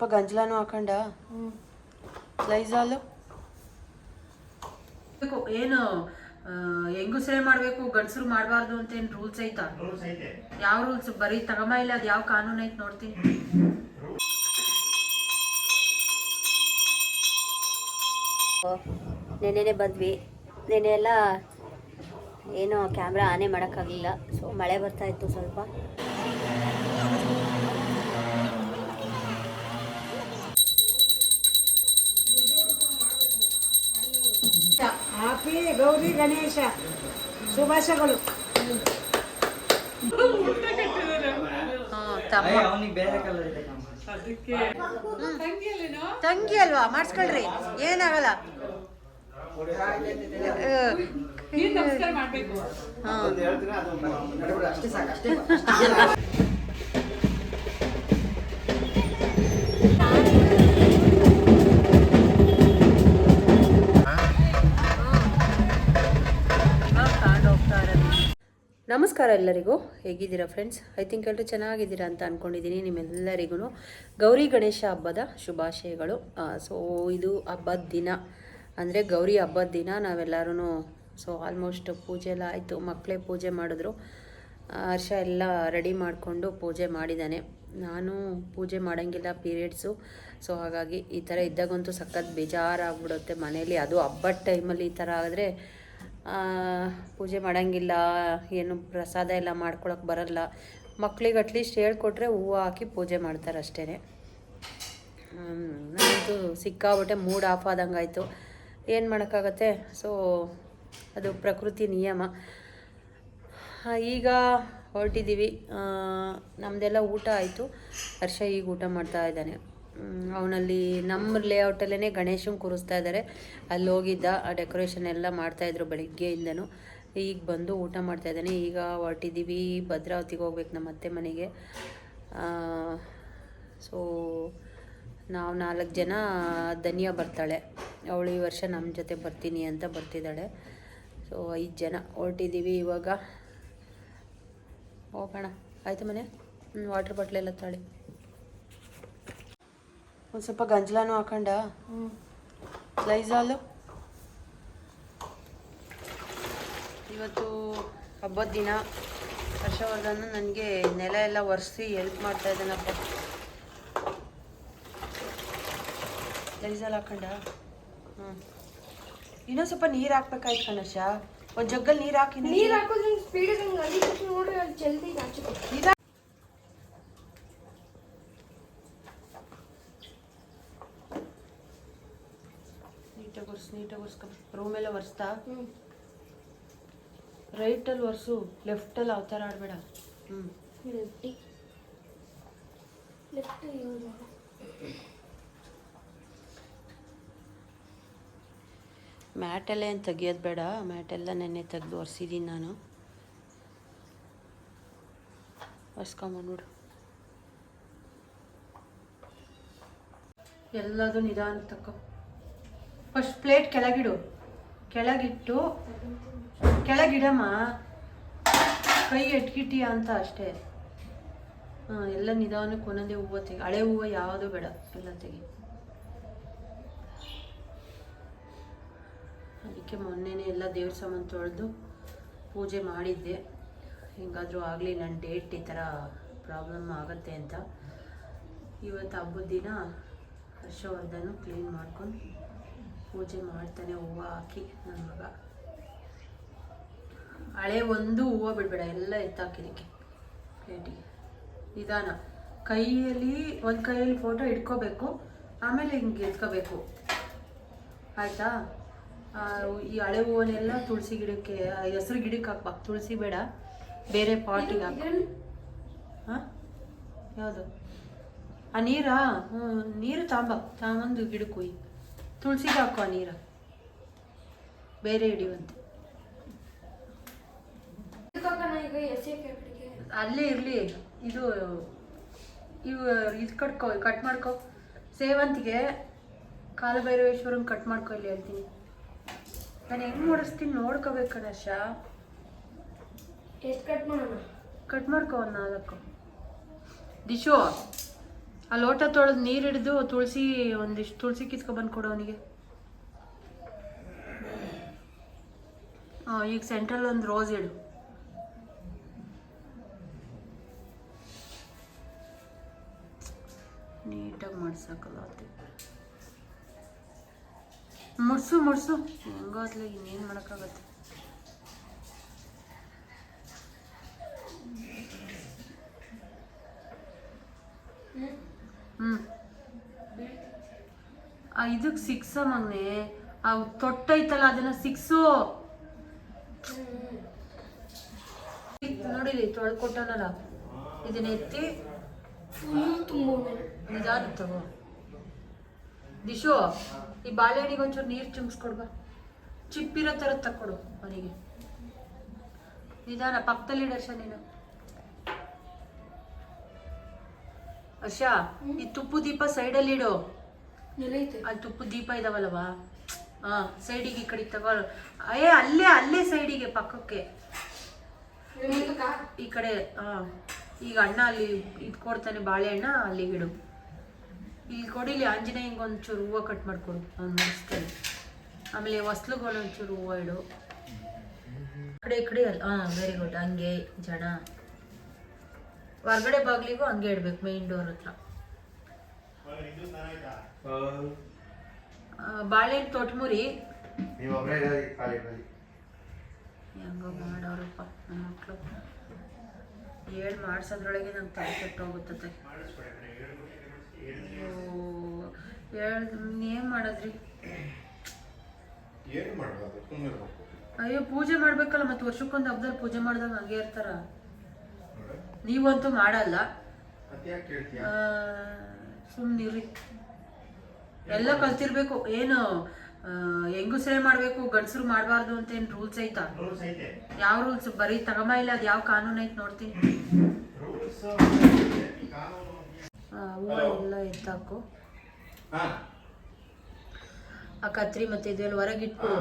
ಸ್ವಲ್ಪ ಗಂಜಲಾನು ಹಾಕೊಂಡ. ಲೈಜಾಲು ಏನು ಹೆಂಗಸರೇ ಮಾಡಬೇಕು ಗಂಡಸರು ಮಾಡಬಾರ್ದು ಅಂತ ಏನು ರೂಲ್ಸ್ ಐತಾ. ಯಾವ ರೂಲ್ಸ್ ಬರೀ ತಗಮ ಇಲ್ಲ ಅದು ಯಾವ ಕಾನೂನು ಐತೆ ನೋಡ್ತೀನಿ ನೆನ್ನೆನೆ ಬಂದ್ವಿ. ನೆನ್ನೆ ಎಲ್ಲ ಏನೋ ಕ್ಯಾಮ್ರಾ ಆನೆ ಮಾಡೋಕ್ಕಾಗಲಿಲ್ಲ. ಸೊ ಮಳೆ ಬರ್ತಾ ಇತ್ತು ಸ್ವಲ್ಪ. ಹ್ಯಾಪಿ ಗೌರಿ ಗಣೇಶ. ಶುಭಾಶಯಗಳು. ತಮ್ಮ. ಅವನಿಗೆ ಬೇರೆ ಕಲರ್ ಇದೆ ಕಮ್ಮ. ತಂಗಿ ಅಲ್ವಾ? ಮಾಡಿಸ್ಕೊಳ್ರಿ. ಏನಾಗಲ್ಲ. ನಮಸ್ಕಾರ ಎಲ್ಲರಿಗೂ. ಹೇಗಿದ್ದೀರಾ ಫ್ರೆಂಡ್ಸ್ ಐ ಥಿಂಕ್ ಎಲ್ಲರೂ ಚೆನ್ನಾಗಿದ್ದೀರಾ ಅಂತ ಅಂದ್ಕೊಂಡಿದ್ದೀನಿ ನಿಮ್ಮೆಲ್ಲರಿಗೂ ಗೌರಿ ಗಣೇಶ ಹಬ್ಬದ ಶುಭಾಶಯಗಳು. ಸೊ ಇದು ಹಬ್ಬದ ದಿನ. ಅಂದರೆ ಗೌರಿ ಹಬ್ಬದ ದಿನ ನಾವೆಲ್ಲರೂ ಸೊ ಆಲ್ಮೋಸ್ಟ್ ಪೂಜೆ ಎಲ್ಲ ಆಯಿತು. ಮಕ್ಕಳೇ ಪೂಜೆ ಮಾಡಿದ್ರು. ಹರ್ಷ ಎಲ್ಲ ರೆಡಿ ಮಾಡಿಕೊಂಡು ಪೂಜೆ ಮಾಡಿದ್ದಾನೆ ನಾನು ಪೂಜೆ ಮಾಡೋಂಗಿಲ್ಲ ಪೀರಿಯಡ್ಸು ಸೊ ಹಾಗಾಗಿ ಈ ಥರ ಇದ್ದಾಗಂತೂ ಸಖತ್ ಬೇಜಾರಾಗ್ಬಿಡುತ್ತೆ ಮನೆಯಲ್ಲಿ ಅದು ಹಬ್ಬದ ಟೈಮಲ್ಲಿ ಈ ಥರ ಆದರೆ ಪೂಜೆ ಮಾಡೋಂಗಿಲ್ಲ, ಏನು ಪ್ರಸಾದ ಎಲ್ಲ ಮಾಡ್ಕೊಳಕ್ಕೆ ಬರಲ್ಲ. ಮಕ್ಳಿಗೆ ಅಟ್ಲೀಸ್ಟ್ ಹೇಳ್ಕೊಟ್ರೆ ಹೂವು ಹಾಕಿ ಪೂಜೆ ಮಾಡ್ತಾರೆ ಅಷ್ಟೇ ನನಗಂತೂ ಸಿಕ್ಕಾಬಿಟ್ಟೆ ಮೂಡ್ ಆಫ್ ಆದಂಗೆ ಆಯಿತು. ಏನು ಮಾಡೋಕ್ಕಾಗತ್ತೆ? ಸೊ ಅದು ಪ್ರಕೃತಿ ನಿಯಮ. ಈಗ ಹೊರಟಿದ್ದೀವಿ ನಮ್ಮದೆಲ್ಲ ಊಟ ಆಯಿತು. ಹರ್ಷ ಈಗ ಊಟ ಮಾಡ್ತಾ ಇದ್ದಾನೆ. ಅವನಲ್ಲಿ ನಮ್ಮ ಲೇಔಟಲ್ಲೇ ಗಣೇಶನ ಕೂರಿಸ್ತಾ ಇದ್ದಾರೆ ಅಲ್ಲಿ ಹೋಗಿದ್ದ, ಆ ಡೆಕೋರೇಷನ್ ಎಲ್ಲ ಮಾಡ್ತಾಯಿದ್ರು ಬೆಳಿಗ್ಗೆಯಿಂದನೂ. ಈಗ ಬಂದು ಊಟ ಮಾಡ್ತಾ ಇದ್ದಾನೆ. ಈಗ ಹೊರಟಿದ್ದೀವಿ, ಭದ್ರಾವತಿಗೆ ಹೋಗ್ಬೇಕು ನಮ್ಮ ಅತ್ತೆ ಮನೆಗೆ. ಸೊ, ನಾವು ನಾಲ್ಕು ಜನ ಧನಿಯಾ ಬರ್ತಾಳೆ. ಅವಳು ಈ ವರ್ಷ ನಮ್ಮ ಜೊತೆ ಬರ್ತೀನಿ ಅಂತ ಬರ್ತಿದ್ದಾಳೆ. ಸೊ, ಐದು ಜನ ಹೊರಟಿದ್ದೀವಿ ಇವಾಗ. ಹೋಗೋಣ. ಆಯಿತು ಮನೆ. ವಾಟ್ರ್ ಬಾಟ್ಲೆಲ್ಲ ತಾಳಿ. ಒಂದು ಸ್ವಲ್ಪ ಗಂಜಲಾನು ಹಾಕೊಂಡ. ಲೈಜಾಲು ಇವತ್ತು ಹಬ್ಬದ ದಿನ. ಹರ್ಷವರ್ಧನ ನನಗೆ ನೆಲ ಎಲ್ಲ ಒರೆಸಿ ಹೆಲ್ಪ್ ಮಾಡ್ತಾ ಇದ್ದಾನಪ್ಪ ಲೈಜಾಲ್ ಹಾಕೊಂಡ? ಹ್ಞೂ ಇನ್ನೊಂದು ಸ್ವಲ್ಪ ನೀರು ಹಾಕ್ಬೇಕಾಯ್ತು ಕಣಶ ಒಂದು ಜಗ್ಗಲ್ಲಿ ನೀರು ಹಾಕಿ ನೀರು ಹಾಕೋದ್ರಿಂದ ಸ್ಪೀಡ್ ನೋಡ್ರಿ ಅಲ್ಲಿ ಜಲ್ದಿ ನಾಚು ಇದಾ ನೀಟಾಗಿ ಒರ್ಸ್ ನೀಟಾಗಿ ಎಲ್ಲ ರೂಮೆಲ್ಲ ಒರೆಸ್ತಾ ರೈಟಲ್ಲಿ ಒರೆಸು ಲೆಫ್ಟಲ್ಲಿ ಅವತಾರ ಆಡಬೇಡ. ಹ್ಞೂ ಲೆಫ್ಟಿ ಮ್ಯಾಟೆಲ್ಲ ಏನು ತೆಗಿಯೋದು ಬೇಡ. ಮ್ಯಾಟೆಲ್ಲ ನೆನ್ನೆ ತೆಗೆದು ಒರೆಸಿದ್ದೀನಿ ನಾನು. ಒರೆಸ್ಕೊಂಬಂದ್ಬಿಡು ಎಲ್ಲದೂ ನಿಧಾನ ತಕ್ಕ ಫಸ್ಟ್ ಪ್ಲೇಟ್ ಕೆಳಗಿಡು. ಕೆಳಗಿಟ್ಟು ಕೆಳಗಿಡಮ್ಮ ಕೈಗೆ ಎಟ್ಕಿಟ್ಟಿಯ ಅಂತ ಅಷ್ಟೇ. ಹಾಂ, ಎಲ್ಲ ನಿಧಾನಕ್ಕೆ ಒಂದೊಂದೇ ಹೂವು ತೆಗಿ, ಹಳೆ ಹೂವು ಯಾವುದು ಬೇಡ, ಎಲ್ಲ ತೆಗಿ. ಅದಕ್ಕೆ ಮೊನ್ನೆನೇ ಎಲ್ಲ ದೇವ್ರ ಸಾಮಾನು ತೊಳೆದು ಪೂಜೆ ಮಾಡಿದ್ದೆ. ಹೆಂಗಾದರೂ ಆಗಲಿ ನನ್ನ ಡೇಟ್ ಈ ಥರ ಪ್ರಾಬ್ಲಮ್ ಆಗುತ್ತೆ ಅಂತ. ಇವತ್ತು ಹಬ್ಬದ ದಿನ ಹರ್ಷವರ್ಧನು ಕ್ಲೀನ್ ಮಾಡ್ಕೊಂಡು ಪೂಜೆ ಮಾಡ್ತಾನೆ ಹೂವು ಹಾಕಿ ನನ್ನ ಮಗ. ಹಳೆ ಒಂದು ಹೂವು ಬಿಡಬೇಡ, ಎಲ್ಲ ಎತ್ತಾಕಿದಕ್ಕೆ. ಪ್ಲೇಟಿಗೆ ನಿಧಾನ. ಕೈಯಲ್ಲಿ, ಒಂದು ಕೈಯಲ್ಲಿ ಫೋಟೋ ಇಟ್ಕೋಬೇಕು, ಆಮೇಲೆ ಹಿಂಗೆ ಎತ್ಕೋಬೇಕು. ಆಯಿತಾ? ಈ ಹಳೆ ಹೂವನ್ನೆಲ್ಲ ತುಳಸಿ ಗಿಡಕ್ಕೆ, ಹೆಸರು ಗಿಡಕ್ಕೆ ಹಾಕ್ಬಾ. ತುಳಸಿ ಬೇಡ, ಬೇರೆ ಪಾಟಿಗೆ ಹಾಕು ಹಾಂ? ಯಾವುದು? ಆ, ನೀರಾ? ಹ್ಞೂ ನೀರು ತಾಂಬ. ತಾಂಬಂದು ಗಿಡಕ್ಕೆ ಹೋಯ್ ತುಳಸಿಗೆ ಹಾಕೋ ನೀರು. ಬೇರೆ ಹಿಡಿಯುವಂತೆ. ಅಲ್ಲೇ ಇರಲಿ. ಇದು ಇವು ಇದು ಕಟ್ಕೋ ಕಟ್ ಮಾಡ್ಕೋ. ಸೇವಂತಿಗೆ ಕಾಲಭೈರವೇಶ್ವರನ್ ಕಟ್ ಮಾಡ್ಕೊ ಇಲ್ಲಿ ಹೇಳ್ತೀನಿ. ನಾನು ಹೆಂಗೆ ಮಾಡಿಸ್ತೀನಿ ನೋಡ್ಕೋಬೇಕು ಕಣಶ ಎಷ್ಟು ಕಟ್ ಮಾಡೋಣ? ಕಟ್ ಮಾಡ್ಕೊ ಒಂದು ನಾಲ್ಕು. ದಿಶು. ಆ ಲೋಟ ತೊಳೆದು ನೀರು ಹಿಡಿದು ತುಳಸಿ ಒಂದಿಷ್ಟು ತುಳಸಿ ಕಿತ್ಕೊಬಂದು ಕೊಡು ಅವನಿಗೆ. ಈಗ ಸೆಂಟ್ರಲ್ ಒಂದು ರೋಸ್ ಇಡು. ನೀಟಾಗಿ ಮಾಡ್ಸಕ್ಕಲ್ಲ ಅದು ಮುಡ್ಸು ಮುಡ್ಸು. ಹೆಂಗಾದ್ಲಿ ಇನ್ನೇನು ಮಾಡೋಕ್ಕಾಗತ್ತೆ? ಹ್ಞೂ ಇದಕ್ಕೆ ಸಿಕ್ಸ ಮಗ್ನೆ ಆ ತೊಟ್ಟೈತಲ್ಲ, ಅದನ್ನ ಸಿಕ್ಸು ನೋಡಿಲಿ ತೊಳ್ಕೊಟ್ಟನಲ್ಲ ಇದನ್ನ ಎತ್ತಿ? ನಿಧಾನ ತಗೋ ದಿಶು, ಈ ಬಾಳೆಹಣ್ಣಿಗೆ ಒಂಚೂರು ನೀರು ಚುಮ್ಸ್ಕೊಡ್ಬಾ ಚಿಪ್ಪಿರೋ ಥರ ತಕ್ಕೊಡು ಮನೆಗೆ. ನಿಧಾನ ಪಕ್ಕದಲ್ಲಿ ನೀನು. ಹರ್ಷ ಈ ತುಪ್ಪು ದೀಪ ಸೈಡಲ್ಲಿ ಇಡು. ಅಲ್ಲಿ ತುಪ್ಪು ದೀಪ ಇದಾವಲ್ಲವಾ? ಹಾ ಸೈಡಿಗೆ ಈ ಕಡೆ ತಗೋ. ಏ ಅಲ್ಲೇ ಅಲ್ಲೇ ಸೈಡಿಗೆ ಪಕ್ಕಕ್ಕೆ. ಈ ಕಡೆ ಹಾ. ಈಗ ಅಣ್ಣ ಅಲ್ಲಿ ಇದು ಕೊಡ್ತಾನೆ ಬಾಳೆಹಣ್ಣ ಅಲ್ಲಿಗೆ ಇಡು. ಇಲ್ಲಿ ಕೊಡಿಲಿ ಆಂಜನೇಯಂಗೆ ಒಂಚೂರು ಹೂವು ಕಟ್ ಮಾಡ್ಕೊಡು. ಅವ್ನು ಮುಗಿಸ್ತಾನೆ ಆಮೇಲೆ ಹೊಸ್ಲುಗಳು ಒಂಚೂರು ಹೂವು ಇಡು. ಕಡೆ ಈ ಕಡೆ ಅಲ್ಲ ಹಾಂ ವೆರಿ ಗುಡ್ ಹಂಗೆ ಜನ. ಹೊರ್ಗಡೆ ಬಾಗಿಲಿಗೂ ಹಂಗೆ ಇಡ್ಬೇಕು ಮೇನ್ ಡೋರ್ ಹತ್ರ. ಬಾಳೆನ್ ಬಾಳೆಹಣ್ಣು ತೊಟ್ಮುರಿ. ಹೆಂಗೋ ಮಾಡೋರಪ್ಪ ನನ್ನ ಮಕ್ಕಳು ಹೇಳಿ ಮಾಡ್ಸೋದ್ರೊಳಗೆ ನಂಗೆ ತಲೆ ಕೆಟ್ಟೋಗುತ್ತದೆ. ಏನು ಮಾಡಿದ್ರಿ? ಅಯ್ಯೋ ಪೂಜೆ ಮಾಡ್ಬೇಕಲ್ಲ ಮತ್ತೆ ವರ್ಷಕ್ಕೊಂದು ಹಬ್ಬದಲ್ಲಿ ಪೂಜೆ ಮಾಡಿದಾಗ ಹಂಗೆ ಇರ್ತಾರ. ನೀವಂತೂ ಮಾಡಲ್ಲ. ಸುಮ್ಮನಿರಿ ಎಲ್ಲ ಕಲ್ತಿರ್ಬೇಕು. ಏನು ಹೆಂಗುಸ್ರೇ ಮಾಡಬೇಕು ಗಂಡಸರು ಮಾಡಬಾರ್ದು ಅಂತ ಏನು ರೂಲ್ಸ್ ಐತಾ. ಯಾವ ರೂಲ್ಸ್ ಬರೀ ತಗಮ ಇಲ್ಲ ಅದು ಯಾವ ಕಾನೂನು ಐತೆ ನೋಡ್ತೀನಿ ಹೂವು ಎಲ್ಲ ಎತ್ತಾಕು ಆ ಕತ್ರಿ ಮತ್ತೆ ಇದೆಲ್ಲ ಹೊರಗೆ ಇಟ್ಬಿಡು.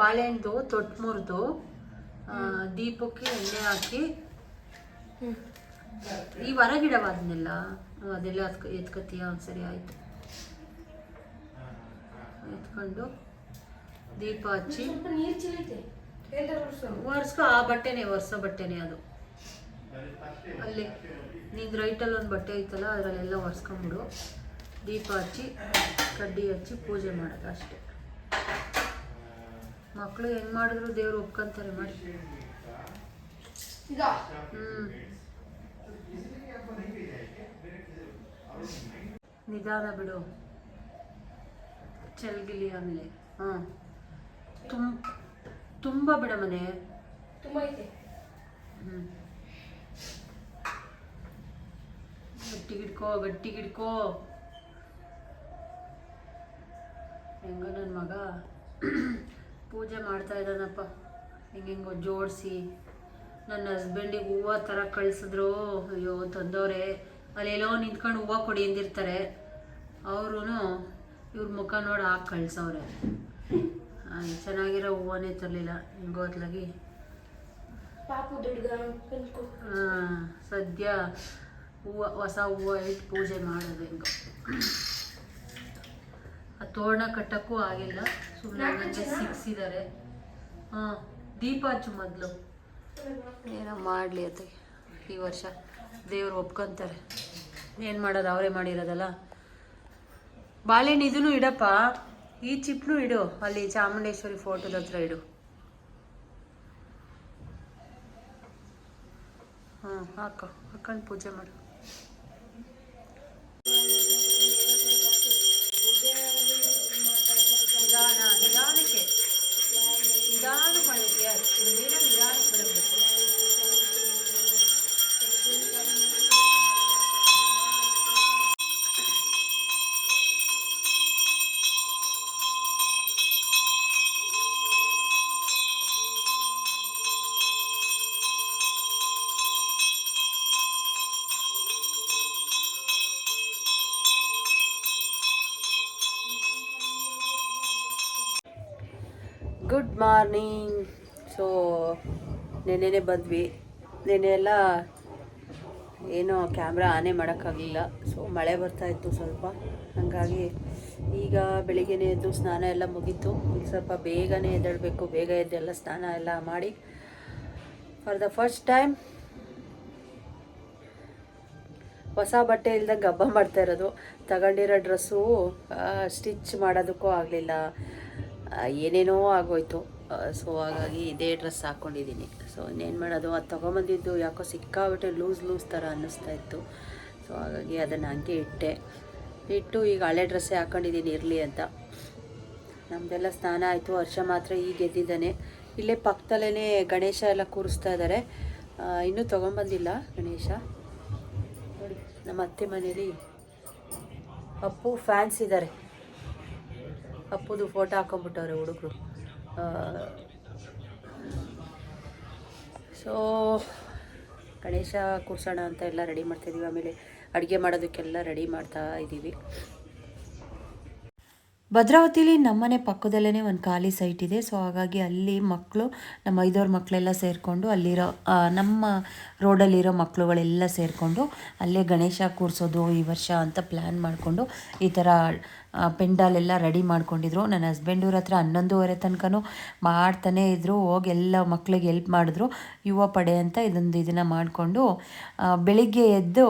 ಬಾಳೆಹಣ್ಣು ತೊಟ್ಟು ಮುರಿದು ದೀಪಕ್ಕೆ ಎಣ್ಣೆ ಹಾಕಿ ಈ ಹ್ಮ್, ಅದೆಲ್ಲ ಎತ್ಕೊತೀಯ ಒಂದ್ಸರಿ ಸರಿ ಆಯ್ತು. ಎತ್ಕೊಂಡು ದೀಪ ಹಚ್ಚಿ. ಒರ್ಸ್ಕೋ ಆ ಬಟ್ಟೆನೇ ಒರ್ಸೋ ಬಟ್ಟೆನೇ ಅದು. ಅಲ್ಲಿ ನಿಂದು ರೈಟಲ್ಲಿ ಒಂದು ಬಟ್ಟೆ ಐತಲ್ಲ ಅದರಲ್ಲೆಲ್ಲ ಒರೆಸ್ಕೊಂಬಿಡು. ದೀಪ ಹಚ್ಚಿ ಕಡ್ಡಿ ಹಚ್ಚಿ ಪೂಜೆ ಮಾಡೋದು ಅಷ್ಟೆ. ಮಕ್ಕಳು ಹೆಂಗೆ ಮಾಡಿದ್ರು ದೇವ್ರು ಒಪ್ಕೊಂತಾರೆ ಮಾಡಿ ನಿಧಾನ ಬಿಡು. ಚಲ್ಗಿಲಿ ಆಮೇಲೆ. ಹಾಂ. ತುಂಬ ತುಂಬ ಬಿಡ ಮನೆ. ತುಂಬ ಐತೆ. ಹ್ಞೂ ಗಟ್ಟಿಗಿಡ್ಕೋ ಗಟ್ಟಿಗಿಡ್ಕೋ. ಹೆಂಗ ನನ್ನ ಮಗ. ಪೂಜೆ ಮಾಡ್ತಾ ಇದ್ದಾನಪ್ಪ. ಹೆಂಗೆಂಗೋ ಜೋಡಿಸಿ. ನನ್ನ ಹಸ್ಬೆಂಡಿಗೆ ಹೂವು ಥರ ಕಳಿಸಿದ್ರು. ಅಯ್ಯೋ ತಂದವ್ರೆ ಅಲ್ಲೆಲ್ಲೋ ನಿಂತ್ಕೊಂಡು ಹೂವು ಕೊಡಿ ಅಂದಿರ್ತಾರೆ. ಅವರು ಇವ್ರ ಮುಖ ನೋಡಿ ಹಾಕಿ ಕಳಿಸವ್ರೆ. ಚೆನ್ನಾಗಿರೋ ಹೂವನೇ ತರಲಿಲ್ಲ. ಹಿಂಗೋತ್ಲಾಗಿ ಹಾಂ ಸದ್ಯ ಹೂವು ಹೊಸ ಹೂವು ಇಟ್ಟು ಪೂಜೆ ಮಾಡೋದು ಹೆಂಗೋ. ಆ ತೋರಣ ಕಟ್ಟಕ್ಕೂ ಆಗಿಲ್ಲ. ಸುಮ್ಮನೆ ಸಿಕ್ಸಿದ್ದಾರೆ ಹಾಂ ದೀಪ ಹಚ್ಚು ಮೊದಲು. ಏನೋ ಮಾಡಲಿ ಅತ್ತೆ. ಈ ವರ್ಷ ದೇವ್ರು ಒಪ್ಕೊಂತಾರೆ. ಏನು ಮಾಡೋದು, ಅವರೇ ಮಾಡಿರೋದಲ್ಲ? ಬಾಳೆಹಣ್ಣು ಇದನ್ನು ಇಡಪ್ಪ. ಈ ಚಿಪ್ನು ಇಡು. ಅಲ್ಲಿ ಚಾಮುಂಡೇಶ್ವರಿ ಫೋಟೋದ ಹತ್ರ ಇಡು. ಹಾಂ ಹಾಕೋ. ಹಾಕೊಂಡು ಪೂಜೆ ಮಾಡು. ನೆನ್ನೆನೆ ಬಂದ್ವಿ. ನೆನೆ ಎಲ್ಲ ಏನೋ ಕ್ಯಾಮ್ರಾ ಆನೆ ಮಾಡೋಕ್ಕಾಗಲಿಲ್ಲ. ಸೊ ಮಳೆ ಬರ್ತಾ ಇತ್ತು ಸ್ವಲ್ಪ. ಹಾಗಾಗಿ ಈಗ ಬೆಳಿಗ್ಗೆನೇ ಎದ್ದು ಸ್ನಾನ ಎಲ್ಲ ಮುಗೀತು. ಈಗ ಸ್ವಲ್ಪ ಬೇಗನೆ ಎದ್ದೇಳಬೇಕು. ಬೇಗ ಎದ್ದೆಲ್ಲ ಸ್ನಾನ ಎಲ್ಲ ಮಾಡಿ. ಫಾರ್ ದ ಫಸ್ಟ್ ಟೈಮ್ ಹೊಸ ಬಟ್ಟೆ ಇಲ್ದಂಗೆ ಹಬ್ಬ ಮಾಡ್ತಾ ಇರೋದು. ತಗೊಂಡಿರೋ ಡ್ರೆಸ್ಸು ಸ್ಟಿಚ್ ಮಾಡೋದಕ್ಕೂ ಆಗಲಿಲ್ಲ. ಏನೇನೋ ಆಗೋಯ್ತು. ಸೊ ಹಾಗಾಗಿ ಇದೇ ಡ್ರೆಸ್ ಹಾಕ್ಕೊಂಡಿದ್ದೀನಿ ಸೊ ಇನ್ನೇನು ಮಾಡೋದು, ಅದು ತೊಗೊಂಬಂದಿದ್ದು ಯಾಕೋ ಸಿಕ್ಕಾಬಿಟ್ಟೆ ಲೂಸ್ ಲೂಸ್ ಥರ ಅನ್ನಿಸ್ತಾ ಇತ್ತು. ಸೊ ಹಾಗಾಗಿ ಅದನ್ನು ಹಂಗೆ ಇಟ್ಟೆ. ಇಟ್ಟು ಈಗ ಹಳೆ ಡ್ರೆಸ್ಸೇ ಹಾಕ್ಕೊಂಡಿದ್ದೀನಿ ಇರಲಿ ಅಂತ. ನಮ್ಮದೆಲ್ಲ ಸ್ನಾನ ಆಯಿತು, ವರ್ಷ ಮಾತ್ರ ಈಗ ಗೆದ್ದಿದ್ದಾನೆ. ಇಲ್ಲೇ ಪಕ್ಕದಲ್ಲೇ ಗಣೇಶ ಎಲ್ಲ ಕೂರಿಸ್ತಾ ಇದ್ದಾರೆ ಇನ್ನೂ ತೊಗೊಂಬಂದಿಲ್ಲ ಗಣೇಶ. ನೋಡಿ, ನಮ್ಮ ಅತ್ತೆ ಮನೇಲಿ ಅಪ್ಪು ಫ್ಯಾನ್ಸ್ ಇದ್ದಾರೆ ಅಪ್ಪುದು ಫೋಟೋ ಹಾಕೊಂಡ್ಬಿಟ್ಟವ್ರೆ ಹುಡುಗರು. ಸೊ ಗಣೇಶ ಕೂರ್ಸೋಣ ಅಂತ ಎಲ್ಲ ರೆಡಿ ಮಾಡ್ತಾಯಿದ್ದೀವಿ ಆಮೇಲೆ ಅಡುಗೆ ಮಾಡೋದಕ್ಕೆಲ್ಲ ರೆಡಿ ಮಾಡ್ತಾ ಇದ್ದೀವಿ ಭದ್ರಾವತಿಲಿ ನಮ್ಮನೆ ಪಕ್ಕದಲ್ಲೇ ಒಂದು ಖಾಲಿ ಸೈಟ್ ಇದೆ. ಸೊ ಹಾಗಾಗಿ ಅಲ್ಲಿ ಮಕ್ಕಳು ನಮ್ಮ ಐದೋರು ಮಕ್ಕಳೆಲ್ಲ ಸೇರಿಕೊಂಡು ಅಲ್ಲಿರೋ ನಮ್ಮ ರೋಡಲ್ಲಿರೋ ಮಕ್ಕಳುಗಳೆಲ್ಲ ಸೇರಿಕೊಂಡು ಅಲ್ಲೇ ಗಣೇಶ ಕೂರಿಸೋದು ಈ ವರ್ಷ ಅಂತ ಪ್ಲ್ಯಾನ್ ಮಾಡಿಕೊಂಡು ಈ ಥರ ಪೆಂಡಾಲ್ ಎಲ್ಲ ರೆಡಿ ಮಾಡ್ಕೊಂಡಿದ್ರು. ನನ್ನ ಹಸ್ಬೆಂಡವ್ರ ಹತ್ರ ಹನ್ನೊಂದುವರೆ ತನಕನೂ ಮಾಡ್ತಾನೇ ಇದ್ದರು ಹೋಗಿ ಎಲ್ಲ ಮಕ್ಳಿಗೆ ಹೆಲ್ಪ್ ಮಾಡಿದ್ರು. ಯುವ ಪಡೆ ಅಂತ ಇದೊಂದು ಇದನ್ನು ಮಾಡಿಕೊಂಡು ಬೆಳಿಗ್ಗೆ ಎದ್ದು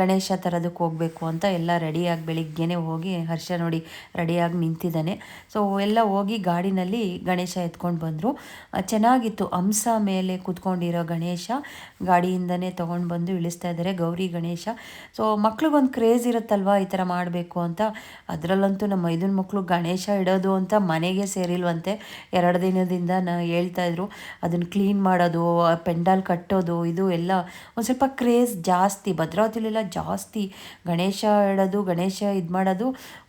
ಗಣೇಶ ತರೋದಕ್ಕೆ ಹೋಗಬೇಕು ಅಂತ ಎಲ್ಲ ರೆಡಿಯಾಗಿ ಬೆಳಿಗ್ಗೆನೇ ಹೋಗಿ ಹರ್ಷ ನೋಡಿ ರೆಡಿಯಾಗಿ ನಿಂತಿದ್ದಾನೆ. ಸೊ ಎಲ್ಲ ಹೋಗಿ ಗಾಡಿನಲ್ಲಿ ಗಣೇಶ ಎತ್ಕೊಂಡು ಬಂದರು. ಚೆನ್ನಾಗಿತ್ತು. ಹಂಸ ಮೇಲೆ ಕೂತ್ಕೊಂಡಿರೋ ಗಣೇಶ ಗಾಡಿಯಿಂದನೇ ತೊಗೊಂಡು ಬಂದು ಇಳಿಸ್ತಾ ಇದ್ದಾರೆ ಗೌರಿ ಗಣೇಶ. ಸೊ ಮಕ್ಳಿಗೊಂದು ಕ್ರೇಜ್ ಇರುತ್ತಲ್ವಾ ಈ ಥರ ಮಾಡಬೇಕು ಅಂತ? ಅದರಲ್ಲಂತೂ ನಮ್ಮ ಐದನ ಮಕ್ಕಳು ಗಣೇಶ ಇಡೋದು ಅಂತ ಮನೆಗೆ ಸೇರಿಲ್ವಂತೆ ಎರಡು ದಿನದಿಂದ ನಾ ಹೇಳ್ತಾ ಇದ್ರು. ಅದನ್ನು ಕ್ಲೀನ್ ಮಾಡೋದು, ಪೆಂಡಾಲ್ ಕಟ್ಟೋದು, ಇದು ಎಲ್ಲ ಒಂದು ಸ್ವಲ್ಪ ಕ್ರೇಜ್ ಜಾಸ್ತಿ. ಭದ್ರಾವತಿಲೆಲ್ಲ ಜಾಸ್ತಿ ಗಣೇಶ ಇಡೋದು, ಗಣೇಶ ಇದು ಮಾಡೋದು,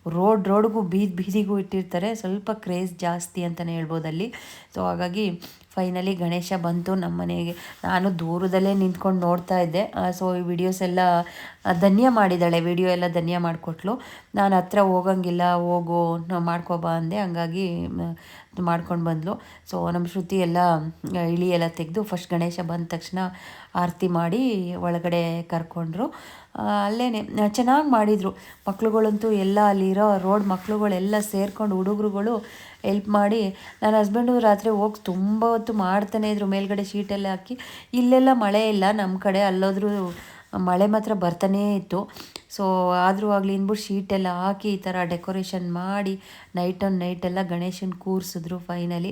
ರೋಡ್, ರೋಡ್ಗೂ ಬೀದಿ, ಬೀದಿಗೂ ಇಟ್ಟಿರ್ತಾರೆ. ಸ್ವಲ್ಪ ಕ್ರೇಜ್ ಜಾಸ್ತಿ ಅಂತಲೇ ಹೇಳ್ಬೋದು ಅಲ್ಲಿ ಸೊ ಹಾಗಾಗಿ ಫೈನಲಿ ಗಣೇಶ ಬಂತು ನಮ್ಮ ಮನೆಗೆ. ನಾನು ದೂರದಲ್ಲೇ ನಿಂತ್ಕೊಂಡು ನೋಡ್ತಾ ಇದ್ದೆ. ಸೊ ಈ ವಿಡಿಯೋಸ್ ಎಲ್ಲ ಧನ್ಯ ಮಾಡಿದ್ದಾಳೆ. ವಿಡಿಯೋ ಎಲ್ಲ ಧನ್ಯ ಮಾಡಿಕೊಟ್ಲು. ನಾನು ಹತ್ರ ಹೋಗಂಗಿಲ್ಲ, ಹೋಗು ನಾವು ಮಾಡ್ಕೊಬಾ ಅಂದೆ. ಹಂಗಾಗಿ ಮಾಡ್ಕೊಂಡು ಬಂದ್ಲು. ಸೊ ನಮ್ಮ ಶ್ರುತಿ ಎಲ್ಲ ಇಳಿ ಎಲ್ಲ ತೆಗೆದು ಫಸ್ಟ್ ಗಣೇಶ ಬಂದ ತಕ್ಷಣ ಆರತಿ ಮಾಡಿ ಒಳಗಡೆ ಕರ್ಕೊಂಡ್ರು. ಅಲ್ಲೇ ಚೆನ್ನಾಗಿ ಮಾಡಿದರು. ಮಕ್ಳುಗಳಂತೂ ಎಲ್ಲ ಅಲ್ಲಿರೋ ರೋಡ್ ಮಕ್ಳುಗಳೆಲ್ಲ ಸೇರ್ಕೊಂಡು ಹುಡುಗರುಗಳು ಎಲ್ಪ್ ಮಾಡಿ ನನ್ನ ಹಸ್ಬೆಂಡು ರಾತ್ರಿ ಹೋಗಿ ತುಂಬ ಹೊತ್ತು ಮಾಡ್ತಾನೆ ಇದ್ರು. ಮೇಲ್ಗಡೆ ಶೀಟೆಲ್ಲ ಹಾಕಿ, ಇಲ್ಲೆಲ್ಲ ಮಳೆ ಇಲ್ಲ. ನಮ್ಮ ಕಡೆ ಅಲ್ಲೋದ್ರೂ ಮಳೆ ಮಾತ್ರ ಬರ್ತಾನೇ ಇತ್ತು. ಸೊ ಆದರೂ ಆಗಲಿ ಅಂದ್ಬಿಟ್ಟು ಶೀಟೆಲ್ಲ ಹಾಕಿ ಈ ಥರ ಡೆಕೋರೇಷನ್ ಮಾಡಿ ನೈಟ್ ಆನ್ ನೈಟ್ ಎಲ್ಲ ಗಣೇಶನ ಕೂರಿಸಿದ್ರು ಫೈನಲಿ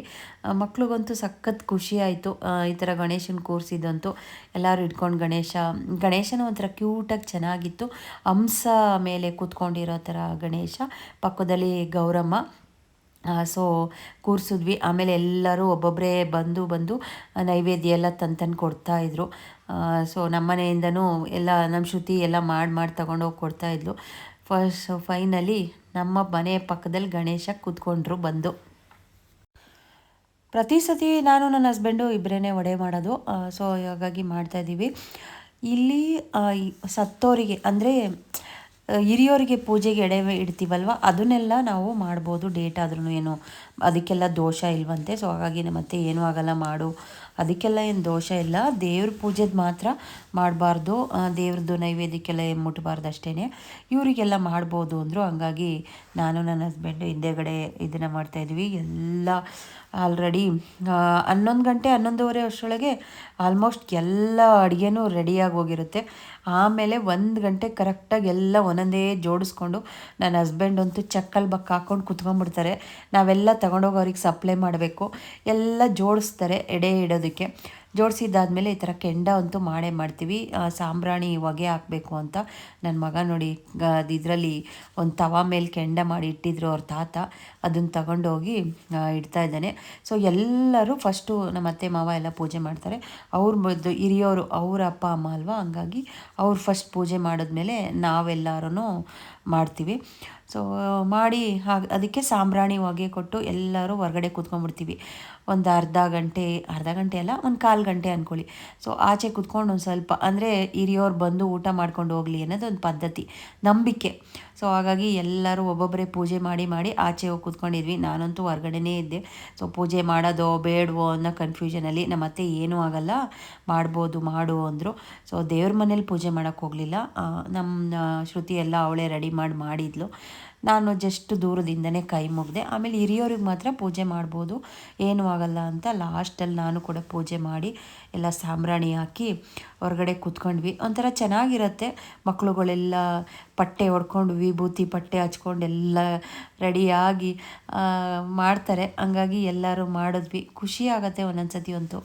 ಮಕ್ಳಿಗಂತೂ ಸಖತ್ ಖುಷಿ ಆಯಿತು ಈ ಥರ ಗಣೇಶನ ಕೂರಿಸಿದಂತೂ. ಎಲ್ಲರೂ ಇಟ್ಕೊಂಡು ಗಣೇಶ, ಗಣೇಶನ ಒಂಥರ ಕ್ಯೂಟಾಗಿ ಚೆನ್ನಾಗಿತ್ತು. ಹಂಸ ಮೇಲೆ ಕೂತ್ಕೊಂಡಿರೋ ಥರ ಗಣೇಶ, ಪಕ್ಕದಲ್ಲಿ ಗೌರಮ್ಮ. ಸೊ ಕೂರಿಸಿದ್ವಿ. ಆಮೇಲೆ ಎಲ್ಲರೂ ಒಬ್ಬೊಬ್ಬರೇ ಬಂದು ಬಂದು ನೈವೇದ್ಯ ಎಲ್ಲ ತಂದು ತಂದು ಕೊಡ್ತಾಯಿದ್ರು ಸೊ ನಮ್ಮ ಮನೆಯಿಂದನೂ ಎಲ್ಲ ನಮ್ಮ ಶ್ರುತಿ ಎಲ್ಲ ಮಾಡಿ ಮಾಡಿ ತಗೊಂಡೋಗಿ ಕೊಡ್ತಾಯಿದ್ಲು ಫಸ್ಟ್ ಫೈನಲಿ ನಮ್ಮ ಮನೆ ಪಕ್ಕದಲ್ಲಿ ಗಣೇಶ ಕೂತ್ಕೊಂಡ್ರು ಬಂದು. ಪ್ರತಿ ಸತಿ ನಾನು ನನ್ನ ಹಸ್ಬೆಂಡು ಇಬ್ಬರೇ ಒಡೆ ಮಾಡೋದು. ಸೊ ಹಾಗಾಗಿ ಮಾಡ್ತಾಯಿದ್ದೀವಿ ಇಲ್ಲಿ ಸತ್ತೋರಿಗೆ, ಅಂದರೆ ಹಿರಿಯೋರಿಗೆ ಪೂಜೆಗೆ ಎಡೆ ಇಡ್ತೀವಲ್ವ, ಅದನ್ನೆಲ್ಲ ನಾವು ಮಾಡ್ಬೋದು ಡೇಟ್ ಆದ್ರೂ ಏನು. ಅದಕ್ಕೆಲ್ಲ ದೋಷ ಇಲ್ವಂತೆ. ಸೊ ಹಾಗಾಗಿ ಮತ್ತೆ ಏನೂ ಆಗಲ್ಲ, ಮಾಡು. ಅದಕ್ಕೆಲ್ಲ ಏನು ದೋಷ ಇಲ್ಲ. ದೇವ್ರ ಪೂಜೆದು ಮಾತ್ರ ಮಾಡಬಾರ್ದು. ದೇವ್ರದ್ದು ನೈವೇದ್ಯಕ್ಕೆಲ್ಲ ಏನು ಮುಟ್ಬಾರ್ದು ಅಷ್ಟೇ ಇವರಿಗೆಲ್ಲ ಮಾಡ್ಬೋದು ಅಂದರು. ಹಂಗಾಗಿ ನಾನು ನನ್ನ ಹಸ್ಬೆಂಡು ಹಿಂದೆಗಡೆ ಇದನ್ನು ಮಾಡ್ತಾಯಿದ್ವಿ ಎಲ್ಲ ಆಲ್ರೆಡಿ ಹನ್ನೊಂದು ಗಂಟೆ, ಹನ್ನೊಂದುವರೆ ಅಷ್ಟರೊಳಗೆ ಆಲ್ಮೋಸ್ಟ್ ಎಲ್ಲ ಅಡುಗೆನೂ ರೆಡಿಯಾಗಿ ಹೋಗಿರುತ್ತೆ. ಆಮೇಲೆ ಒಂದು ಗಂಟೆ ಕರೆಕ್ಟಾಗಿ ಎಲ್ಲ ಒಂದೊಂದೇ ಜೋಡಿಸ್ಕೊಂಡು ನನ್ನ ಹಸ್ಬೆಂಡ್ ಅಂತೂ ಚಕ್ಕಲ್ ಬಕ್ ಹಾಕ್ಕೊಂಡು ಕುತ್ಕೊಂಡ್ಬಿಡ್ತಾರೆ. ನಾವೆಲ್ಲ ತಗೊಂಡೋಗಿ ಅವ್ರಿಗೆ ಸಪ್ಲೈ ಮಾಡಬೇಕು. ಎಲ್ಲ ಜೋಡಿಸ್ತಾರೆ ಎಡೆ ಇಡೋದಕ್ಕೆ. ಜೋಡಿಸಿದ್ದಾದ್ಮೇಲೆ ಈ ಥರ ಕೆಂಡ ಅಂತೂ ಮಾಡೇ ಮಾಡ್ತೀವಿ. ಸಾಂಬ್ರಾಣಿ ಹೊಗೆ ಹಾಕಬೇಕು ಅಂತ. ನನ್ನ ಮಗ ನೋಡಿ ಇದರಲ್ಲಿ ಒಂದು ತವಾ ಮೇಲೆ ಕೆಂಡ ಮಾಡಿ ಇಟ್ಟಿದ್ರು ಅವ್ರ ತಾತ. ಅದನ್ನು ತಗೊಂಡೋಗಿ ಇಡ್ತಾ ಇದ್ದಾನೆ. ಸೊ ಎಲ್ಲರೂ ಫಸ್ಟು ನಮ್ಮ ಅತ್ತೆ, ಮಾವ ಎಲ್ಲ ಪೂಜೆ ಮಾಡ್ತಾರೆ. ಅವ್ರ ಮದ್ದು ಹಿರಿಯವರು ಅವ್ರ ಅಪ್ಪ, ಅಮ್ಮ ಅಲ್ವಾ? ಹಂಗಾಗಿ ಅವ್ರು ಫಸ್ಟ್ ಪೂಜೆ ಮಾಡಿದ್ಮೇಲೆ ನಾವೆಲ್ಲರೂ ಮಾಡ್ತೀವಿ. ಸೊ ಮಾಡಿ ಹಾಗೆ, ಅದಕ್ಕೆ ಸಾಂಬ್ರಾಣಿ ಹೊಗೆ ಕೊಟ್ಟು ಎಲ್ಲರೂ ಹೊರಗಡೆ ಕೂತ್ಕೊಂಡ್ಬಿಡ್ತೀವಿ. ಒಂದು ಅರ್ಧ ಗಂಟೆ ಅರ್ಧ ಗಂಟೆ ಅಲ್ಲ, ಒಂದು ಕಾಲು ಗಂಟೆ ಅಂದ್ಕೊಳ್ಳಿ ಸೊ ಆಚೆ ಕೂತ್ಕೊಂಡು ಒಂದು ಸ್ವಲ್ಪ, ಅಂದರೆ ಹಿರಿಯವ್ರು ಬಂದು ಊಟ ಮಾಡ್ಕೊಂಡು ಹೋಗಲಿ ಅನ್ನೋದು ಒಂದು ಪದ್ಧತಿ, ನಂಬಿಕೆ. ಸೊ ಹಾಗಾಗಿ ಎಲ್ಲರೂ ಒಬ್ಬೊಬ್ಬರೇ ಪೂಜೆ ಮಾಡಿ ಮಾಡಿ ಆಚೆ ಹೋಗಿ ಕೂತ್ಕೊಂಡಿದ್ವಿ. ನಾನಂತೂ ಹೊರಗಡೆನೇ ಇದ್ದೆ. ಸೊ ಪೂಜೆ ಮಾಡೋದೋ ಬೇಡವೋ ಅನ್ನೋ ಕನ್ಫ್ಯೂಷನಲ್ಲಿ ನಮ್ಮ ಅತ್ತೆ ಏನೂ ಆಗಲ್ಲ, ಮಾಡ್ಬೋದು, ಮಾಡು ಅಂದರು. ಸೊ ದೇವ್ರ ಮನೇಲಿ ಪೂಜೆ ಮಾಡೋಕ್ಕೆ ಹೋಗಲಿಲ್ಲ. ನಮ್ಮ ಶ್ರುತಿ ಎಲ್ಲ ಅವಳೇ ರೆಡಿ ಮಾಡಿ, ಮಾಡಿದ್ಲು. ನಾನು ಜಸ್ಟ್ ದೂರದಿಂದನೇ ಕೈ ಮುಗ್ದೆ, ಆಮೇಲೆ ಹಿರಿಯೋರಿಗೆ ಮಾತ್ರ ಪೂಜೆ ಮಾಡ್ಬೋದು. ಏನೂ ಆಗಲ್ಲ ಅಂತ ಲಾಸ್ಟಲ್ಲಿ ನಾನು ಕೂಡ ಪೂಜೆ ಮಾಡಿ ಎಲ್ಲ ಸಾಂಬ್ರಾಣಿ ಹಾಕಿ ಹೊರಗಡೆ ಕೂತ್ಕೊಂಡ್ವಿ. ಒಂಥರ ಚೆನ್ನಾಗಿರುತ್ತೆ. ಮಕ್ಕಳುಗಳೆಲ್ಲ ಪಟ್ಟೆ ಹೊಡ್ಕೊಂಡು ವಿಭೂತಿ ಪಟ್ಟೆ ಹಚ್ಕೊಂಡು ಎಲ್ಲ ರೆಡಿಯಾಗಿ ಮಾಡ್ತಾರೆ. ಹಂಗಾಗಿ ಎಲ್ಲರೂ ಮಾಡಿದ್ವಿ. ಖುಷಿ ಆಗುತ್ತೆ ಒಂದೊಂದು ಸತಿ ಅಂತೂ.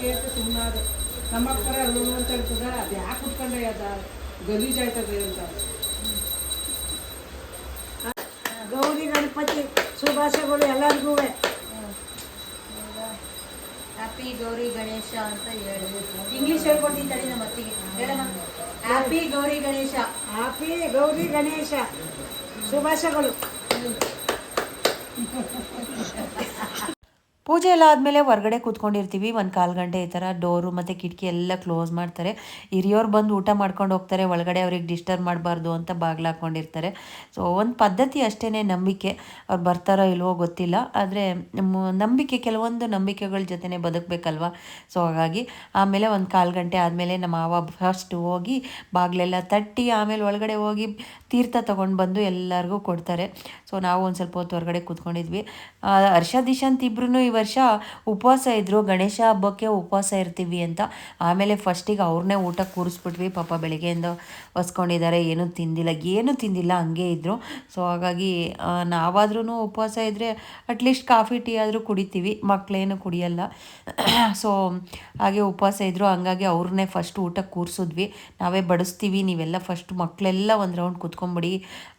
ಹ್ಞೂ ಸುಮ್ಮನಾದ್ರು ಸುಮ್ಮನೆ ನಮ್ಮ ಅಕ್ಕರ ಅಳು ಅಂತ ಹೇಳ್ತದ ಅದು ಯಾಕೆ ಕುತ್ಕೊಂಡೆ ಅದ ಗಲೀಜ್ ಆಯ್ತದೆ ಅಂತ. ಗೌರಿ ಗಣಪತಿ ಶುಭಾಶಯಗಳು ಎಲ್ಲರಿಗೂ. ಹ್ಯಾಪಿ ಗೌರಿ ಗಣೇಶ ಅಂತ ಹೇಳಿ ಇಂಗ್ಲೀಷ್ ಹೇಳ್ಕೊಡ್ತೀನಿ ತಡಿ ನಮ್ಮ ಅತ್ತಿಗೆ. ಹೇಳಮ್ಮ. ಹ್ಯಾಪಿ ಗೌರಿ ಗಣೇಶ. ಹ್ಯಾಪಿ ಗೌರಿ ಗಣೇಶ. ಶುಭಾಶಯಗಳು. ಪೂಜೆ ಎಲ್ಲ ಆದಮೇಲೆ ಹೊರಗಡೆ ಕೂತ್ಕೊಂಡಿರ್ತೀವಿ. ಒಂದು ಕಾಲು ಗಂಟೆ ಈ ಥರ ಡೋರು ಮತ್ತು ಕಿಟಕಿ ಎಲ್ಲ ಕ್ಲೋಸ್ ಮಾಡ್ತಾರೆ. ಹಿರಿಯೋರು ಬಂದು ಊಟ ಮಾಡ್ಕೊಂಡು ಹೋಗ್ತಾರೆ. ಒಳಗಡೆ ಅವ್ರಿಗೆ ಡಿಸ್ಟರ್ಬ್ ಮಾಡಬಾರ್ದು ಅಂತ ಬಾಗಿಲು ಹಾಕ್ಕೊಂಡಿರ್ತಾರೆ ಸೊ ಒಂದು ಪದ್ಧತಿ ಅಷ್ಟೇ ನಂಬಿಕೆ. ಅವ್ರು ಬರ್ತಾರೋ ಇಲ್ವೋ ಗೊತ್ತಿಲ್ಲ. ಆದರೆ ನಂಬಿಕೆ ಕೆಲವೊಂದು ನಂಬಿಕೆಗಳ ಜೊತೆನೇ ಬದುಕಬೇಕಲ್ವ? ಸೊ ಹಾಗಾಗಿ ಆಮೇಲೆ ಒಂದು ಕಾಲು ಗಂಟೆ ಆದಮೇಲೆ ನಮ್ಮ ಮಾವ ಫಸ್ಟ್ ಹೋಗಿ ಬಾಗಿಲೆಲ್ಲ ತಟ್ಟಿ ಆಮೇಲೆ ಒಳಗಡೆ ಹೋಗಿ ತೀರ್ಥ ತೊಗೊಂಡು ಬಂದು ಎಲ್ಲರಿಗೂ ಕೊಡ್ತಾರೆ. ಸೊ ನಾವು ಒಂದು ಸ್ವಲ್ಪ ಹೊತ್ತು ಹೊರಗಡೆ ಕೂತ್ಕೊಂಡಿದ್ವಿ. ಹರ್ಷ, ದಿಶಾಂತ್ ಇಬ್ರು ಈ ವರ್ಷ ಉಪವಾಸ ಇದ್ದರು ಗಣೇಶ ಹಬ್ಬಕ್ಕೆ ಉಪವಾಸ ಇರ್ತೀವಿ ಅಂತ. ಆಮೇಲೆ ಫಸ್ಟಿಗೆ ಅವ್ರನ್ನೇ ಊಟ ಕೂರಿಸ್ಬಿಟ್ವಿ. ಪಾಪ ಬೆಳಗ್ಗೆಯಿಂದ ಹೊಸ್ಕೊಂಡಿದ್ದಾರೆ. ಏನೂ ತಿಂದಿಲ್ಲ. ಏನೂ ತಿಂದಿಲ್ಲ. ಹಂಗೆ ಇದ್ದರು ಸೊ ಹಾಗಾಗಿ ನಾವಾದ್ರೂ ಉಪವಾಸ ಇದ್ದರೆ ಅಟ್ಲೀಸ್ಟ್ ಕಾಫಿ, ಟೀ ಆದರೂ ಕುಡಿತೀವಿ. ಮಕ್ಕಳೇನು ಕುಡಿಯಲ್ಲ. ಸೊ ಹಾಗೆ ಉಪವಾಸ ಇದ್ದರು ಹಂಗಾಗಿ ಅವ್ರನ್ನೇ ಫಸ್ಟ್ ಊಟ ಕೂರಿಸಿದ್ವಿ. ನಾವೇ ಬಡಿಸ್ತೀವಿ. ನೀವೆಲ್ಲ ಫಸ್ಟ್ ಮಕ್ಕಳೆಲ್ಲ ಒಂದು ರೌಂಡ್ ಕುತ್ಕೊಂಬಿಡಿ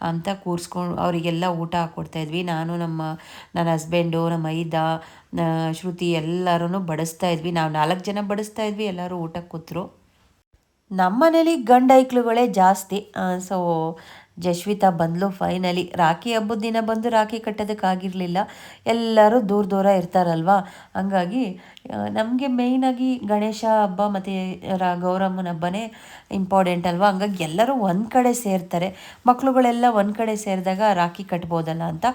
ಅಂತ ಕೂರಿಸ್ಕೊಂಡು ಅವರಿಗೆಲ್ಲ ಊಟ ಹಾಕ್ಕೊಡ್ತಾಯಿದ್ವಿ ನಾನು ನಮ್ಮ, ನನ್ನ ಹಸ್ಬೆಂಡು ನಮ್ಮ ಐದ ಶ್ರುತಿ ಎಲ್ಲರೂ ಬಡಿಸ್ತಾ ಇದ್ವಿ. ನಾವು ನಾಲ್ಕು ಜನ ಬಡಿಸ್ತಾ ಇದ್ವಿ. ಎಲ್ಲರೂ ಊಟಕ್ಕೆ ಕೂತರು. ನಮ್ಮ ಮನೇಲಿ ಗಂಡು ಐಕ್ಳುಗಳೇ ಜಾಸ್ತಿ. ಸೊ ಜಶ್ವಿತಾ ಬಂದಲು ಫೈನಲಿ ರಾಖಿ ಹಬ್ಬದ ದಿನ ಬಂದು ರಾಖಿ ಕಟ್ಟೋದಕ್ಕಾಗಿರಲಿಲ್ಲ. ಎಲ್ಲರೂ ದೂರ ದೂರ ಇರ್ತಾರಲ್ವ? ಹಂಗಾಗಿ ನಮಗೆ ಮೇಯ್ನಾಗಿ ಗಣೇಶ ಹಬ್ಬ ಮತ್ತು ಗೌರಮ್ಮನ ಹಬ್ಬನೇ ಇಂಪಾರ್ಟೆಂಟ್ ಅಲ್ವಾ? ಹಂಗಾಗಿ ಎಲ್ಲರೂ ಒಂದು ಕಡೆ ಸೇರ್ತಾರೆ. ಮಕ್ಕಳುಗಳೆಲ್ಲ ಒಂದು ಕಡೆ ಸೇರಿದಾಗ ರಾಖಿ ಕಟ್ಬೋದಲ್ಲ ಅಂತ.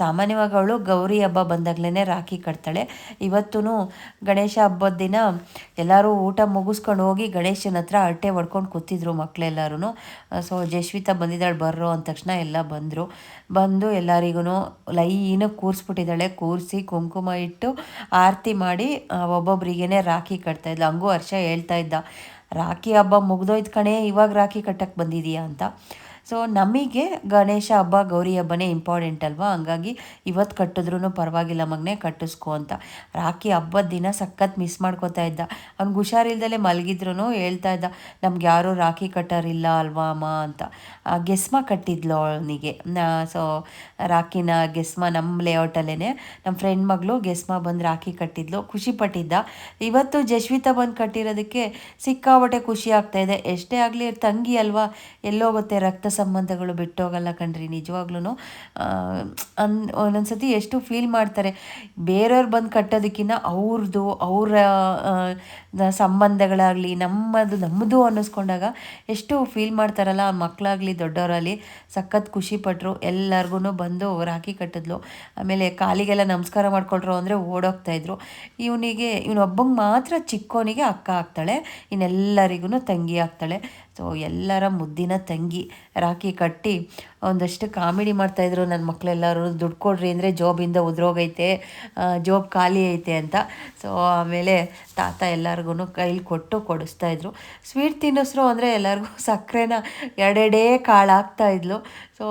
ಸಾಮಾನ್ಯವಾಗಿ ಅವಳು ಗೌರಿ ಹಬ್ಬ ಬಂದಾಗಲೇ ರಾಖಿ ಕಟ್ತಾಳೆ. ಇವತ್ತೂ ಗಣೇಶ ಹಬ್ಬದ ದಿನ ಎಲ್ಲರೂ ಊಟ ಮುಗಿಸ್ಕೊಂಡು ಹೋಗಿ ಗಣೇಶನ ಹತ್ರ ಹರಟೆ ಹೊಡ್ಕೊಂಡು ಕೂತಿದ್ರು ಮಕ್ಕಳೆಲ್ಲರೂ ಸೊ ಜಶ್ವಿತಾ ಬಂದಿದ್ದಾಳೆ, ಬರ್ರೋ ಅಂದ ತಕ್ಷಣ ಎಲ್ಲ ಬಂದರು. ಬಂದು ಎಲ್ಲರಿಗೂ ಲೈನ ಕೂರಿಸ್ಬಿಟ್ಟಿದ್ದಾಳೆ. ಕೂರಿಸಿ ಕುಂಕುಮ ಇಟ್ಟು ಆರತಿ ಮಾಡಿ ಆ, ಒಬ್ಬೊಬ್ರಿಗೇನೆ ರಾಖಿ ಕಟ್ತಾ ಇದ್ಲು. ಹಂಗೂ ಹರ್ಷ ಹೇಳ್ತಾ ಇದ್ದ ರಾಖಿ ಹಬ್ಬ ಮುಗ್ದೋಯ್ತು ಕಣೆ ಇವಾಗ ರಾಖಿ ಕಟ್ಟಕ್ಕೆ ಬಂದಿದೀಯಾ? ಅಂತ. ಸೊ ನಮಗೆ ಗಣೇಶ ಹಬ್ಬ, ಗೌರಿ ಹಬ್ಬನೇ ಇಂಪಾರ್ಟೆಂಟ್ ಅಲ್ವಾ? ಹಂಗಾಗಿ ಇವತ್ತು ಕಟ್ಟಿದ್ರೂ ಪರವಾಗಿಲ್ಲ ಮಗನೇ, ಕಟ್ಟಿಸ್ಕೊ ಅಂತ. ರಾಖಿ ಹಬ್ಬದ ದಿನ ಸಖತ್ ಮಿಸ್ ಮಾಡ್ಕೋತಾ ಇದ್ದ. ಅವ್ನಿಗೆ ಹುಷಾರಿಲ್ದಲೆ ಮಲಗಿದ್ರು ಹೇಳ್ತಾ ಇದ್ದ, ನಮ್ಗೆ ಯಾರೂ ರಾಖಿ ಕಟ್ಟೋರಿಲ್ಲ ಅಲ್ವಾ ಅಮ್ಮ? ಅಂತ. ಗೆಸ್ಮ ಕಟ್ಟಿದ್ಲು ಅವನಿಗೆ. ಸೊ ರಾಖಿನ ಗೆಸ್ಮ ನಮ್ಮ ಲೇಔಟಲ್ಲೇ ನಮ್ಮ ಫ್ರೆಂಡ್ ಮಗಳು ಗೆಸ್ಮ ಬಂದು ರಾಖಿ ಕಟ್ಟಿದ್ಲು, ಖುಷಿ ಪಟ್ಟಿದ್ದ. ಇವತ್ತು ಜಶ್ವಿತಾ ಬಂದು ಕಟ್ಟಿರೋದಕ್ಕೆ ಸಿಕ್ಕಾಬಟ್ಟೆ ಖುಷಿ ಆಗ್ತಾ ಇದೆ. ಎಷ್ಟೇ ಆಗಲಿ, ತಂಗಿ ಅಲ್ವಾ, ಎಲ್ಲೋಗುತ್ತೆ ರಕ್ತ ಸಂಬಂಧಗಳು ಬಿಟ್ಟೋಗಲ್ಲ ಕಣ್ರಿ. ನಿಜವಾಗ್ಲೂ ಅನ್, ಒಂದೊಂದ್ಸತಿ ಎಷ್ಟು ಫೀಲ್ ಮಾಡ್ತಾರೆ. ಬೇರೆಯವ್ರು ಬಂದು ಕಟ್ಟೋದಕ್ಕಿಂತ ಅವ್ರದ್ದು ಅವರ ಸಂಬಂಧಗಳಾಗಲಿ, ನಮ್ಮದು ನಮ್ಮದು ಅನ್ನಿಸ್ಕೊಂಡಾಗ ಎಷ್ಟು ಫೀಲ್ ಮಾಡ್ತಾರಲ್ಲ ಆ ಮಕ್ಕಳಾಗಲಿ ದೊಡ್ಡವರಾಗಲಿ ಸಖತ್ ಖುಷಿ ಪಟ್ಟರು ಎಲ್ಲರಿಗೂ ಬಂದು ರಾಖಿ ಕಟ್ಟಿದ್ಲು. ಆಮೇಲೆ ಕಾಲಿಗೆಲ್ಲ ನಮಸ್ಕಾರ ಮಾಡ್ಕೊಳ್ರು ಅಂದರೆ ಓಡೋಗ್ತಾಯಿದ್ರು ಇವನಿಗೆ, ಇವನೊಬ್ಬಂಗೆ ಮಾತ್ರ ಚಿಕ್ಕೋನಿಗೆ ಅಕ್ಕ ಆಗ್ತಾಳೆ ಇನ್ನೆಲ್ಲರಿಗೂ ತಂಗಿ ಆಗ್ತಾಳೆ. ಸೊ ಎಲ್ಲರ ಮುದ್ದಿನ ತಂಗಿ ರಾಖಿ ಕಟ್ಟಿ ಒಂದಷ್ಟು ಕಾಮಿಡಿ ಮಾಡ್ತಾಯಿದ್ರು ನನ್ನ ಮಕ್ಕಳೆಲ್ಲರೂ ದುಡ್ಡು ಕೊಡ್ರಿ ಅಂದರೆ ಜೋಬಿಂದ ಉದ್ರೋಗೈತೆ ಜೋಬ್ ಖಾಲಿ ಐತೆ ಅಂತ. ಸೊ ಆಮೇಲೆ ತಾತ ಎಲ್ಲರಿಗೂ ಕೈಲಿ ಕೊಟ್ಟು ಕೊಡಿಸ್ತಾಯಿದ್ರು ಸ್ವೀಟ್ ತಿನ್ನಿಸ್ರು ಅಂದರೆ ಎಲ್ಲರಿಗೂ ಸಕ್ಕರೆನ ಎರಡೆರಡೇ ಕಾಳು ಹಾಕ್ತಾಯಿದ್ಲು ಸೊ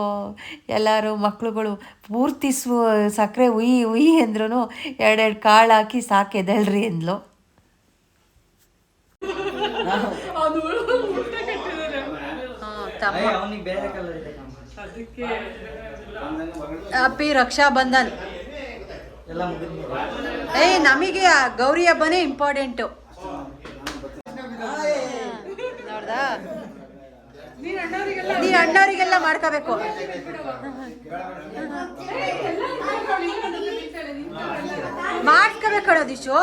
ಎಲ್ಲರೂ ಮಕ್ಕಳುಗಳು ಪೂರ್ತಿ ಸಕ್ಕರೆ ಉಯಿ ಉಯಿ ಅಂದ್ರೂ ಎರಡೆರಡು ಕಾಳು ಹಾಕಿ ಸಾಕೆದಳ್ರಿ ಅಂದ್ಲು. ಕಣಮ್ಮ. ಹ್ಯಾಪಿ ರಕ್ಷಾ ಬಂಧನ್ ಏಯ್ ನಮಗೆ ಗೌರಿ ಹಬ್ಬನೇ ಇಂಪಾರ್ಟೆಂಟು ನೀ ಅಣ್ಣವರಿಗೆಲ್ಲ ಮಾಡ್ಕೋಬೇಕು. ಮಾಡ್ಕೋಬೇಕು ದಿಶು.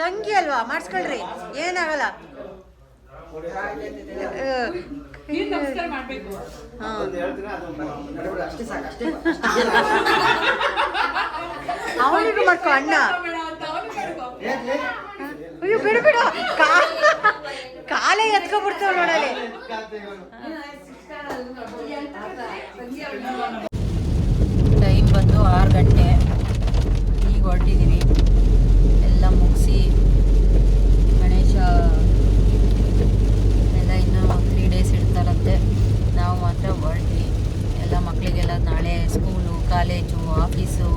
ತಂಗಿ ಅಲ್ವಾ? ಮಾಡಿಸ್ಕೊಳ್ರಿ. ಏನಾಗಲ್ಲ. ಅವನಿಗೂ ಮಾಡ್ಕೊ ಅಣ್ಣ. ಅಯ್ಯೋ, ಬಿಡು ಬಿಡು. ಕಾಲೇ ಎತ್ಕೊಬಿಡ್ತಾವ ನೋಡಲಿ ಟೈಮ್ ಬಂದು ಆರು ಗಂಟೆ. ಈಗ ಹೊರಟಿದ್ದೀವಿ ಎಲ್ಲ ಮುಗಿಸಿ ಗಣೇಶ ಎಲ್ಲ ಇನ್ನೂ ತ್ರೀ ಇಡ್ತಾರಂತೆ ನಾವು ಮಾತ್ರ ಹೊರಟ್ವಿ. ಎಲ್ಲ ಮಕ್ಕಳಿಗೆಲ್ಲ ನಾಳೆ ಸ್ಕೂಲು, ಕಾಲೇಜು, ಆಫೀಸು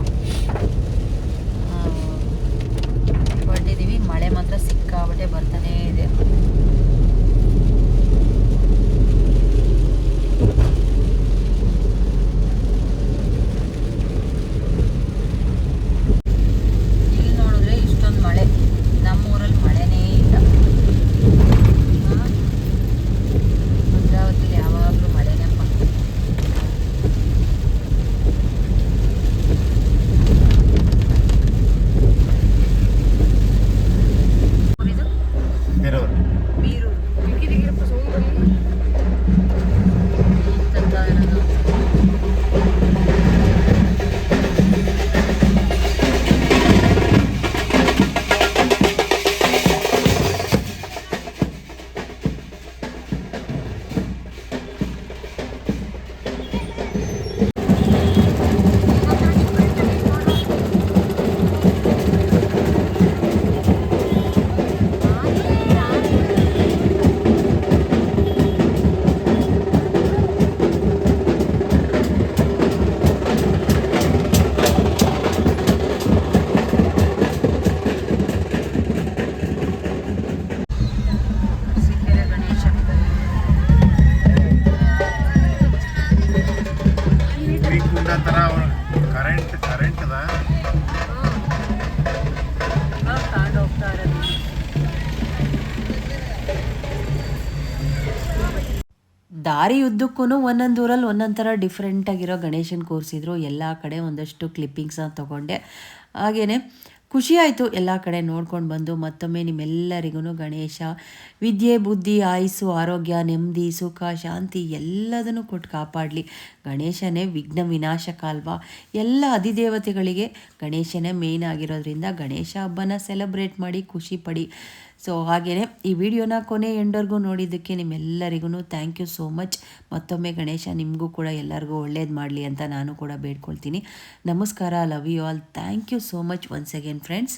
ಹೊರಟಿದ್ದೀವಿ ಮಳೆ ಮಾತ್ರ ಸಿಕ್ಕಾಬಟ್ಟೆ ಬರ್ತಾನೇ ಇದೆ. ದಾರಿ ಉದ್ದಕ್ಕೂ ಒಂದೊಂದು ಊರಲ್ಲಿ ಒಂದೊಂದು ಥರ ಡಿಫ್ರೆಂಟಾಗಿರೋ ಗಣೇಶನ ಕೂರಿಸಿದ್ರು. ಎಲ್ಲ ಕಡೆ ಒಂದಷ್ಟು ಕ್ಲಿಪ್ಪಿಂಗ್ಸ್ನ ತೊಗೊಂಡೆ. ಹಾಗೆಯೇ ಖುಷಿಯಾಯಿತು ಎಲ್ಲ ಕಡೆ ನೋಡ್ಕೊಂಡು ಬಂದು. ಮತ್ತೊಮ್ಮೆ ನಿಮ್ಮೆಲ್ಲರಿಗೂ ಗಣೇಶ, ವಿದ್ಯೆ, ಬುದ್ಧಿ, ಆಯಸ್ಸು, ಆರೋಗ್ಯ, ನೆಮ್ಮದಿ, ಸುಖ, ಶಾಂತಿ ಎಲ್ಲದನ್ನು ಕೊಟ್ಟು ಕಾಪಾಡಲಿ. ಗಣೇಶನೇ ವಿಘ್ನ ವಿನಾಶಕ ಅಲ್ವಾ ಎಲ್ಲ ಅಧಿದೇವತೆಗಳಿಗೆ ಗಣೇಶನೇ ಮೇಯ್ನ್ ಆಗಿರೋದ್ರಿಂದ ಗಣೇಶ ಹಬ್ಬನ ಸೆಲೆಬ್ರೇಟ್ ಮಾಡಿ, ಖುಷಿ ಪಡಿ. ಸೊ ಹಾಗೇ ಈ ವಿಡಿಯೋನ ಕೊನೆ ಎಂಡರ್ಗೂ ನೋಡಿದ್ದಕ್ಕೆ ನಿಮ್ಮೆಲ್ಲರಿಗೂ ಥ್ಯಾಂಕ್ ಯು ಸೋ ಮಚ್ ಮತ್ತೊಮ್ಮೆ ಗಣೇಶ, ನಿಮಗೂ ಕೂಡ ಎಲ್ಲರಿಗೂ ಒಳ್ಳೇದು ಮಾಡಲಿ ಅಂತ ನಾನು ಕೂಡ ಬೇಡ್ಕೊಳ್ತೀನಿ. ನಮಸ್ಕಾರ love you all thank you so much once again friends